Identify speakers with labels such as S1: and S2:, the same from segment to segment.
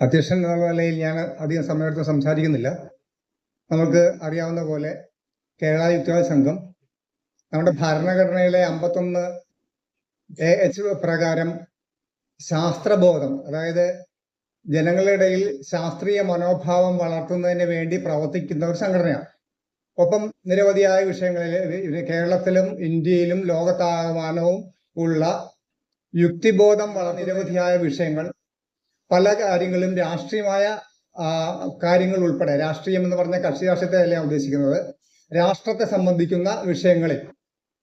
S1: അധ്യക്ഷൻ എന്നുള്ള നിലയിൽ ഞാൻ അധികം സമയത്ത് സംസാരിക്കുന്നില്ല. നമുക്ക് അറിയാവുന്ന പോലെ കേരള യുക്തിവാദ സംഘം നമ്മുടെ ഭരണഘടനയിലെ അമ്പത്തൊന്ന് എ എച്ച് പ്രകാരം ശാസ്ത്രബോധം അതായത് ജനങ്ങളുടെ ഇടയിൽ ശാസ്ത്രീയ മനോഭാവം വളർത്തുന്നതിന് വേണ്ടി പ്രവർത്തിക്കുന്ന ഒരു സംഘടനയാണ്. ഒപ്പം നിരവധിയായ വിഷയങ്ങളിൽ കേരളത്തിലും ഇന്ത്യയിലും ലോകത്താകമാനവും ഉള്ള യുക്തിബോധം വളർ നിരവധിയായ വിഷയങ്ങൾ പല കാര്യങ്ങളും രാഷ്ട്രീയമായ കാര്യങ്ങൾ ഉൾപ്പെടെ രാഷ്ട്രീയം എന്ന് പറഞ്ഞ കക്ഷി രാഷ്ട്രീയത്തെ അല്ല ഞാൻ ഉദ്ദേശിക്കുന്നത്. രാഷ്ട്രത്തെ സംബന്ധിക്കുന്ന വിഷയങ്ങളിൽ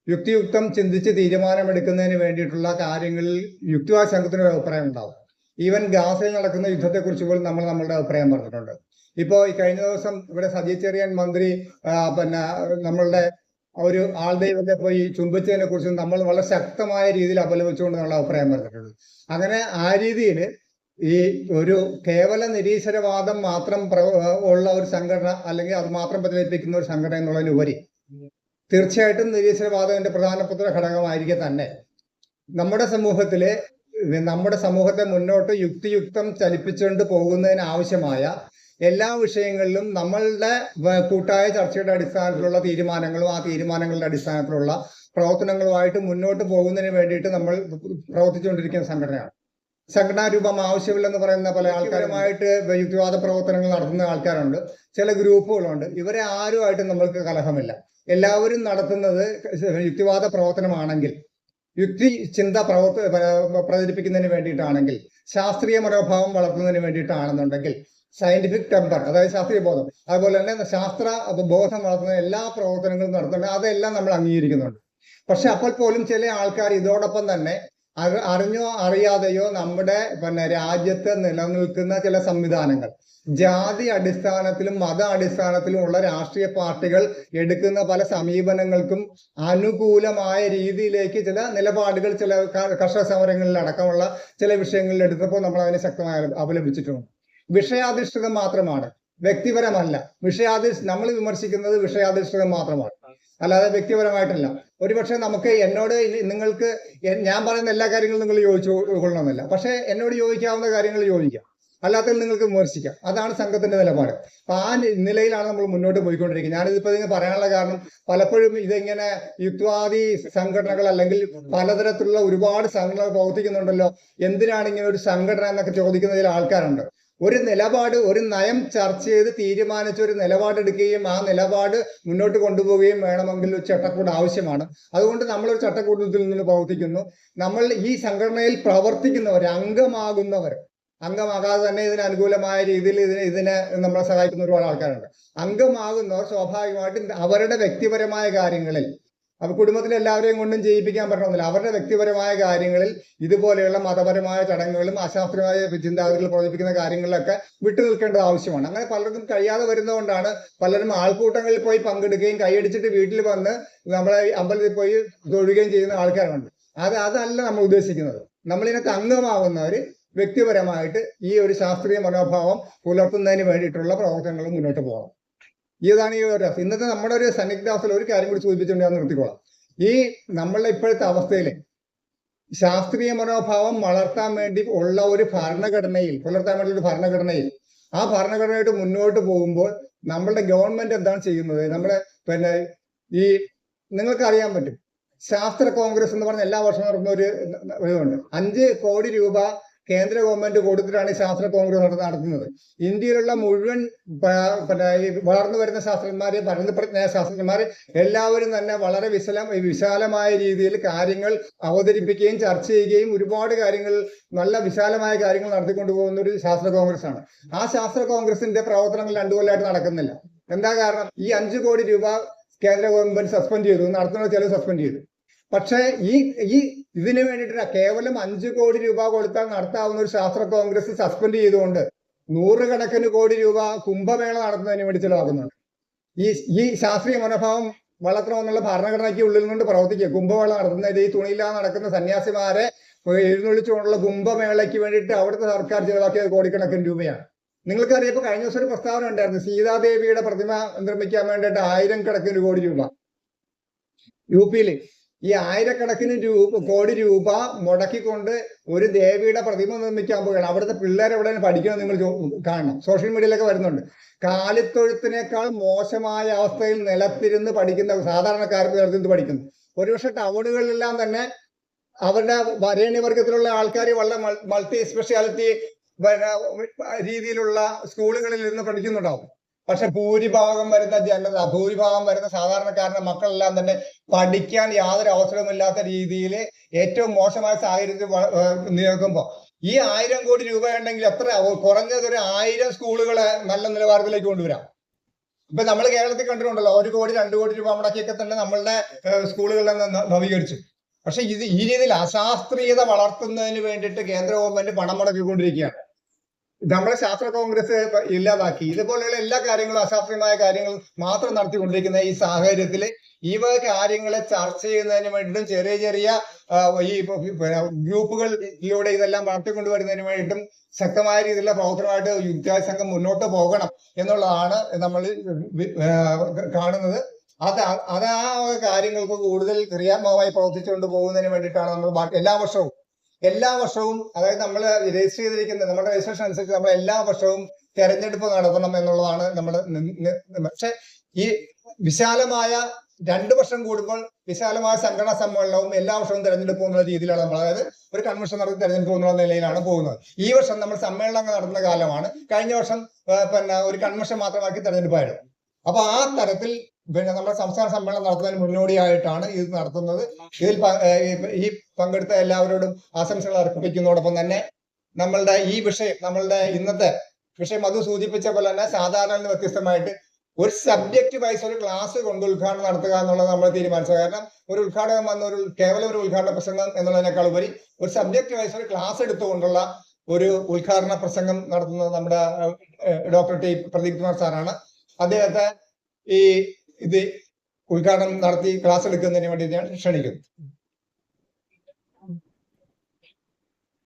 S1: യുക്തിയുക്തം ചിന്തിച്ച് തീരുമാനമെടുക്കുന്നതിന് വേണ്ടിയിട്ടുള്ള കാര്യങ്ങളിൽ യുക്തിവാദ സംഘത്തിന് ഒരു അഭിപ്രായം ഉണ്ടാവും. ഈവൻ ഗാസയിൽ നടക്കുന്ന യുദ്ധത്തെക്കുറിച്ച് പോലും നമ്മൾ നമ്മളുടെ അഭിപ്രായം പറഞ്ഞിട്ടുണ്ട്. ഇപ്പോൾ ഈ കഴിഞ്ഞ ദിവസം ഇവിടെ സജി ചെറിയാൻ മന്ത്രി പിന്നെ നമ്മളുടെ ഒരു ആൾദൈവത്തെ പോയി ചുംബിച്ചതിനെ കുറിച്ച് നമ്മൾ വളരെ ശക്തമായ രീതിയിൽ അപലപിച്ചുകൊണ്ട് നമ്മൾ അഭിപ്രായം പറഞ്ഞിട്ടുണ്ട്. അങ്ങനെ ആ രീതിയിൽ ഈ ഒരു കേവല നിരീശ്വരവാദം മാത്രം ഉള്ള ഒരു സംഘടന അല്ലെങ്കിൽ അത് മാത്രം പ്രചരിപ്പിക്കുന്ന ഒരു സംഘടന എന്നുള്ളതിനുപരി തീർച്ചയായിട്ടും നിരീശ്വരവാദത്തിന്റെ പ്രധാനപ്പെട്ട ഘടകമായിരിക്കെ തന്നെ. നമ്മുടെ സമൂഹത്തിലെ നമ്മുടെ സമൂഹത്തെ മുന്നോട്ട് യുക്തിയുക്തം ചലിപ്പിച്ചുകൊണ്ട് പോകുന്നതിന് ആവശ്യമായ എല്ലാ വിഷയങ്ങളിലും നമ്മളുടെ കൂട്ടായ ചർച്ചയുടെ അടിസ്ഥാനത്തിലുള്ള തീരുമാനങ്ങളും ആ തീരുമാനങ്ങളുടെ അടിസ്ഥാനത്തിലുള്ള പ്രവർത്തനങ്ങളുമായിട്ട് മുന്നോട്ട് പോകുന്നതിന് വേണ്ടിയിട്ട് നമ്മൾ പ്രവർത്തിച്ചുകൊണ്ടിരിക്കുന്ന സംഘടനയാണ്. സംഘടനാ രൂപം ആവശ്യമില്ലെന്ന് പറയുന്ന പല ആൾക്കാരുമായിട്ട് യുക്തിവാദ പ്രവർത്തനങ്ങൾ നടത്തുന്ന ആൾക്കാരുണ്ട്. ചില ഗ്രൂപ്പുകളുണ്ട്. ഇവരെ ആരുമായിട്ടും നമ്മൾക്ക് കലഹമില്ല. എല്ലാവരും നടത്തുന്നത് യുക്തിവാദ പ്രവർത്തനമാണെങ്കിൽ യുക്തി ചിന്ത പ്രവർത്ത പ്ര- പ്രചരിപ്പിക്കുന്നതിന് വേണ്ടിയിട്ടാണെങ്കിൽ ശാസ്ത്രീയ മനോഭാവം വളർത്തുന്നതിന് വേണ്ടിയിട്ടാണെന്നുണ്ടെങ്കിൽ സയന്റിഫിക് ടെമ്പർ അതായത് ശാസ്ത്രീയ ബോധം അതുപോലെ തന്നെ ശാസ്ത്ര ബോധം വളർത്തുന്ന എല്ലാ പ്രവർത്തനങ്ങളും നടത്തുന്നുണ്ട്. അതെല്ലാം നമ്മൾ അംഗീകരിക്കുന്നുണ്ട്. പക്ഷെ അപ്പോൾ പോലും ചില ആൾക്കാർ ഇതോടൊപ്പം തന്നെ അറിഞ്ഞോ അറിയാതെയോ നമ്മുടെ പിന്നെ രാജ്യത്ത് നിലനിൽക്കുന്ന ചില സംവിധാനങ്ങൾ. ജാതി അടിസ്ഥാനത്തിലും മത അടിസ്ഥാനത്തിലും ഉള്ള രാഷ്ട്രീയ പാർട്ടികൾ എടുക്കുന്ന പല സമീപനങ്ങൾക്കും അനുകൂലമായ രീതിയിലേക്ക് ചില നിലപാടുകൾ ചില കർഷക സമരങ്ങളിൽ അടക്കമുള്ള ചില വിഷയങ്ങളിൽ എടുത്തപ്പോൾ നമ്മൾ അതിനെ ശക്തമായി അപലപിച്ചിട്ടുണ്ട്. വിഷയാധിഷ്ഠിതം മാത്രമാണ്. വ്യക്തിപരമല്ല. വിഷയാധിഷ്ഠ നമ്മൾ വിമർശിക്കുന്നത് വിഷയാധിഷ്ഠിതം മാത്രമാണ്. അല്ലാതെ വ്യക്തിപരമായിട്ടല്ല. ഒരുപക്ഷെ നമുക്ക് എന്നോട് നിങ്ങൾക്ക് ഞാൻ പറയുന്ന എല്ലാ കാര്യങ്ങളും നിങ്ങൾ യോജിച്ചു കൊള്ളണമെന്നില്ല പക്ഷെ എന്നോട് യോജിക്കാവുന്ന കാര്യങ്ങൾ യോജിക്കാം അല്ലാത്തതിൽ നിങ്ങൾക്ക് വിമർശിക്കാം. അതാണ് സംഘത്തിന്റെ നിലപാട്. അപ്പൊ ആ നിലയിലാണ് നമ്മൾ മുന്നോട്ട് പോയിക്കൊണ്ടിരിക്കുന്നത്. ഞാനിതിപ്പോ ഇതിന് പറയാനുള്ള കാരണം പലപ്പോഴും ഇതിങ്ങനെ യുക്തിവാദി സംഘടനകൾ അല്ലെങ്കിൽ പലതരത്തിലുള്ള ഒരുപാട് സംഘടനകൾ പ്രവർത്തിക്കുന്നുണ്ടല്ലോ. എന്തിനാണ് ഇങ്ങനെ ഒരു സംഘടന എന്നൊക്കെ ചോദിക്കുന്നതിൽ ആൾക്കാരുണ്ട്. ഒരു നിലപാട് ഒരു നയം ചർച്ച ചെയ്ത് തീരുമാനിച്ച ഒരു നിലപാടെടുക്കുകയും ആ നിലപാട് മുന്നോട്ട് കൊണ്ടുപോവുകയും വേണമെങ്കിൽ ഒരു ചട്ടക്കൂട് ആവശ്യമാണ്. അതുകൊണ്ട് നമ്മൾ ഒരു ചട്ടക്കൂടത്തിൽ നിന്ന് പ്രവർത്തിക്കുന്നു. നമ്മൾ ഈ സംഘടനയിൽ പ്രവർത്തിക്കുന്നവർ അംഗമാകുന്നവർ. അംഗമാകാതെ തന്നെ ഇതിന് അനുകൂലമായ രീതിയിൽ ഇതിന് ഇതിനെ നമ്മളെ സഹായിക്കുന്ന ഒരുപാട് ആൾക്കാരുണ്ട്. അംഗമാകുന്നവർ സ്വാഭാവികമായിട്ടും അവരുടെ വ്യക്തിപരമായ കാര്യങ്ങളിൽ അപ്പൊ കുടുംബത്തിലെ എല്ലാവരെയും കൊണ്ടും ചെയ്യിപ്പിക്കാൻ പറ്റണമെന്നില്ല. അവരുടെ വ്യക്തിപരമായ കാര്യങ്ങളിൽ ഇതുപോലെയുള്ള മതപരമായ ചടങ്ങുകളും അശാസ്ത്രീയമായ ചിന്താഗതികൾ പ്രചരിപ്പിക്കുന്ന കാര്യങ്ങളിലൊക്കെ വിട്ടു നിൽക്കേണ്ടത് ആവശ്യമാണ്. അങ്ങനെ പലർക്കും കഴിയാതെ വരുന്നതുകൊണ്ടാണ് പലരും ആൾക്കൂട്ടങ്ങളിൽ പോയി പങ്കെടുക്കുകയും കൈയടിച്ചിട്ട് വീട്ടിൽ വന്ന് നമ്മളെ അമ്പലത്തിൽ പോയി തൊഴുകയും ചെയ്യുന്ന ആൾക്കാരുണ്ട്. അത് അതല്ല നമ്മൾ ഉദ്ദേശിക്കുന്നത്. നമ്മളിതിനകത്ത് അംഗമാവുന്നവര് വ്യക്തിപരമായിട്ട് ഈ ഒരു ശാസ്ത്രീയ മനോഭാവം പുലർത്തുന്നതിന് വേണ്ടിയിട്ടുള്ള പ്രവർത്തനങ്ങൾ മുന്നോട്ട് പോകണം. ഇതാണ് ഈ ഒരു ഇന്നത്തെ നമ്മുടെ ഒരു സന്നിഗ്ധാവസ്ഥയിൽ ഒരു കാര്യം കൂടി സൂചിപ്പിച്ചുകൊണ്ട് ഞാൻ നിർത്തിക്കോളാം. ഈ നമ്മളുടെ ഇപ്പോഴത്തെ അവസ്ഥയിൽ ശാസ്ത്രീയ മനോഭാവം വളർത്താൻ വേണ്ടി ഉള്ള ഒരു ഭരണഘടനയിൽ പുലർത്താൻ വേണ്ടി ഒരു ഭരണഘടനയിൽ ആ ഭരണഘടനയായിട്ട് മുന്നോട്ട് പോകുമ്പോൾ നമ്മളുടെ ഗവൺമെന്റ് എന്താണ് ചെയ്യുന്നത്? നമ്മുടെ പിന്നെ ഈ നിങ്ങൾക്ക് അറിയാൻ പറ്റും. ശാസ്ത്ര കോൺഗ്രസ് എന്ന് പറഞ്ഞ എല്ലാ വർഷവും നടക്കുന്ന ഒരു ഇതുണ്ട് അഞ്ച് കോടി രൂപ കേന്ദ്ര ഗവൺമെന്റ് കൊടുത്തിട്ടാണ് ഈ ശാസ്ത്ര കോൺഗ്രസ് നട- നടത്തുന്നത്. ഇന്ത്യയിലുള്ള മുഴുവൻ വളർന്നു വരുന്ന ശാസ്ത്രജ്ഞന്മാര് പരിണതപ്രജ്ഞ ശാസ്ത്രജ്ഞന്മാര് എല്ലാവരും തന്നെ വളരെ വിശല വിശാലമായ രീതിയിൽ കാര്യങ്ങൾ അവതരിപ്പിക്കുകയും ചർച്ച ചെയ്യുകയും ഒരുപാട് കാര്യങ്ങൾ നല്ല വിശാലമായ കാര്യങ്ങൾ നടത്തിക്കൊണ്ടു പോകുന്ന ഒരു ശാസ്ത്ര കോൺഗ്രസ് ആണ് ആ ശാസ്ത്ര കോൺഗ്രസിന്റെ പ്രവർത്തനങ്ങൾ രണ്ടു കൊല്ലമായിട്ട് നടക്കുന്നില്ല. എന്താ കാരണം? ഈ അഞ്ചു കോടി രൂപ കേന്ദ്ര ഗവൺമെന്റ് സസ്പെൻഡ് ചെയ്തു. നടത്തുന്ന ചെലവ് സസ്പെൻഡ് ചെയ്തു. പക്ഷേ ഈ ഈ ഇതിന് വേണ്ടിയിട്ട് കേവലം അഞ്ചു കോടി രൂപ കൊടുത്താൽ നടത്താവുന്ന ഒരു ശാസ്ത്ര കോൺഗ്രസ് സസ്പെൻഡ് ചെയ്തുകൊണ്ട് നൂറുകണക്കിന് കോടി രൂപ കുംഭമേള നടത്തുന്നതിന് വേണ്ടി ചിലവാക്കുന്നുണ്ട്. ഈ ഈ ശാസ്ത്രീയ മനോഭാവം വളർത്തണമെന്നുള്ള ഭരണഘടനയ്ക്ക് ഉള്ളിൽ നിന്നുകൊണ്ട് പ്രവർത്തിക്കുക. കുംഭമേള നടത്തുന്നത് ഈ തുണിയില്ലാതെ നടക്കുന്ന സന്യാസിമാരെ എഴുന്നള്ളിച്ചുകൊണ്ടുള്ള കുംഭമേളയ്ക്ക് വേണ്ടിയിട്ട് അവിടുത്തെ സർക്കാർ ചിലവാക്കിയത് കോടിക്കണക്കിന് രൂപയാണ്. നിങ്ങൾക്കറിയാം ഇപ്പൊ കഴിഞ്ഞ ദിവസം ഒരു പ്രസ്താവന ഉണ്ടായിരുന്നു. സീതാദേവിയുടെ പ്രതിമ നിർമ്മിക്കാൻ വേണ്ടിയിട്ട് ആയിരം കണക്കിന് കോടി രൂപ. യു പിയിൽ ഈ ആയിരക്കണക്കിന് രൂപ കോടി രൂപ മുടക്കിക്കൊണ്ട് ഒരു ദേവിയുടെ പ്രതിമ നിർമ്മിക്കാൻ പോവുകയാണ്. അവിടുത്തെ പിള്ളേർ എവിടെ പഠിക്കണം നിങ്ങൾ കാണണം. സോഷ്യൽ മീഡിയയിലൊക്കെ വരുന്നുണ്ട്. കാലിത്തൊഴുത്തിനേക്കാൾ മോശമായ അവസ്ഥയിൽ നിലത്തിരുന്ന് പഠിക്കുന്ന സാധാരണക്കാർക്ക് നിലത്തിരുന്ന് പഠിക്കുന്നു. ഒരുപക്ഷെ ടൗണുകളിലെല്ലാം തന്നെ അവരുടെ വരേണ്യവർഗത്തിലുള്ള ആൾക്കാർ വളരെ മൾട്ടി സ്പെഷ്യാലിറ്റി രീതിയിലുള്ള സ്കൂളുകളിൽ ഇരുന്ന് പഠിക്കുന്നുണ്ടാവും. പക്ഷെ ഭൂരിഭാഗം വരുന്ന ജനത ഭൂരിഭാഗം വരുന്ന സാധാരണക്കാരന്റെ മക്കളെല്ലാം തന്നെ പഠിക്കാൻ യാതൊരു അവസരവുമില്ലാത്ത രീതിയിൽ ഏറ്റവും മോശമായ സാഹചര്യത്തിൽ നിൽക്കുമ്പോൾ ഈ ആയിരം കോടി രൂപ ഉണ്ടെങ്കിൽ എത്ര കുറഞ്ഞത് ഒരു ആയിരം സ്കൂളുകളെ നല്ല നിലവാരത്തിലേക്ക് കൊണ്ടുവരാം. ഇപ്പൊ നമ്മൾ കേരളത്തിൽ കണ്ടിട്ടുണ്ടല്ലോ ഒരു കോടി രണ്ടു കോടി രൂപ മുടക്കിയൊക്കെ തന്നെ നമ്മളുടെ സ്കൂളുകളിൽ നിന്ന് നവീകരിച്ചു. പക്ഷെ ഇത് ഈ രീതിയിൽ അശാസ്ത്രീയത വളർത്തുന്നതിന് വേണ്ടിയിട്ട് കേന്ദ്ര ഗവൺമെന്റ് പണം മുടക്കിക്കൊണ്ടിരിക്കുകയാണ്. നമ്മളെ ശാസ്ത്ര കോൺഗ്രസ് ഇല്ലാതാക്കി. ഇതുപോലെയുള്ള എല്ലാ കാര്യങ്ങളും അശാസ്ത്രീയമായ കാര്യങ്ങൾ മാത്രം നടത്തിക്കൊണ്ടിരിക്കുന്ന ഈ സാഹചര്യത്തിൽ ഈ വക കാര്യങ്ങളെ ചർച്ച ചെയ്യുന്നതിന് വേണ്ടിയിട്ടും ചെറിയ ചെറിയ ഈ ഗ്രൂപ്പുകളിലൂടെ ഇതെല്ലാം വളർത്തിക്കൊണ്ടുവരുന്നതിന് വേണ്ടിയിട്ടും ശക്തമായ രീതിയിലുള്ള പ്രവർത്തനമായിട്ട് യുക്തിവാദി സംഘം മുന്നോട്ട് പോകണം എന്നുള്ളതാണ് നമ്മൾ കാണുന്നത്. അത് അത് ആ കാര്യങ്ങൾക്ക് കൂടുതൽ ക്രിയാത്മകമായി പ്രവർത്തിച്ചുകൊണ്ട് പോകുന്നതിന് വേണ്ടിയിട്ടാണ് നമ്മൾ എല്ലാ വർഷവും എല്ലാ വർഷവും അതായത് നമ്മൾ രജിസ്റ്റർ ചെയ്തിരിക്കുന്ന നമ്മുടെ രജിസ്ട്രേഷൻ അനുസരിച്ച് നമ്മൾ എല്ലാ വർഷവും തെരഞ്ഞെടുപ്പ് നടത്തണം എന്നുള്ളതാണ് നമ്മൾ പക്ഷെ ഈ വിശാലമായ രണ്ടു വർഷം കൂടുമ്പോൾ വിശാലമായ സംഘടനാ സമ്മേളനവും എല്ലാ വർഷവും തെരഞ്ഞെടുപ്പ് എന്നുള്ള രീതിയിലാണ് നമ്മൾ അതായത് ഒരു കൺവെൻഷൻ നടത്തി തെരഞ്ഞെടുപ്പ് എന്നുള്ള നിലയിലാണ് പോകുന്നത്. ഈ വർഷം നമ്മൾ സമ്മേളനങ്ങൾ നടത്തുന്ന കാലമാണ്. കഴിഞ്ഞ വർഷം പിന്നെ ഒരു കൺവെൻഷൻ മാത്രമാക്കി തെരഞ്ഞെടുപ്പായിരുന്നു. അപ്പൊ ആ തരത്തിൽ പിന്നെ നമ്മുടെ സംസ്ഥാന സമ്മേളനം നടത്തുന്നതിന് മുന്നോടിയായിട്ടാണ് ഇത് നടത്തുന്നത്. ഇതിൽ ഈ- പങ്കെടുത്ത എല്ലാവരോടും ആശംസകൾ അർപ്പിക്കുന്നതോടൊപ്പം തന്നെ നമ്മളുടെ ഈ വിഷയം നമ്മളുടെ ഇന്നത്തെ വിഷയം അത് സൂചിപ്പിച്ച പോലെ തന്നെ സാധാരണ വ്യത്യസ്തമായിട്ട് ഒരു സബ്ജക്റ്റ് വൈസ് ഒരു ക്ലാസ് കൊണ്ട് ഉദ്ഘാടനം നടത്തുക എന്നുള്ളത് നമ്മൾ തീരുമാനിച്ചത്. കാരണം ഒരു ഉദ്ഘാടനം വന്ന ഒരു കേവലം ഒരു ഉദ്ഘാടന പ്രസംഗം എന്നുള്ളതിനേക്കാൾ ഉപരി ഒരു സബ്ജക്റ്റ് വൈസ് ഒരു ക്ലാസ് എടുത്തുകൊണ്ടുള്ള ഒരു ഉദ്ഘാടന പ്രസംഗം നടത്തുന്നത് നമ്മുടെ ഡോക്ടർ ടി. പ്രദീപ് കുമാർ സാറാണ്. അദ്ദേഹത്തെ ഈ ഇത് ഉദ്ഘാടനം നടത്തി ക്ലാസ് എടുക്കുന്നതിന് വേണ്ടി ഞാൻ ക്ഷണിക്കുന്നു.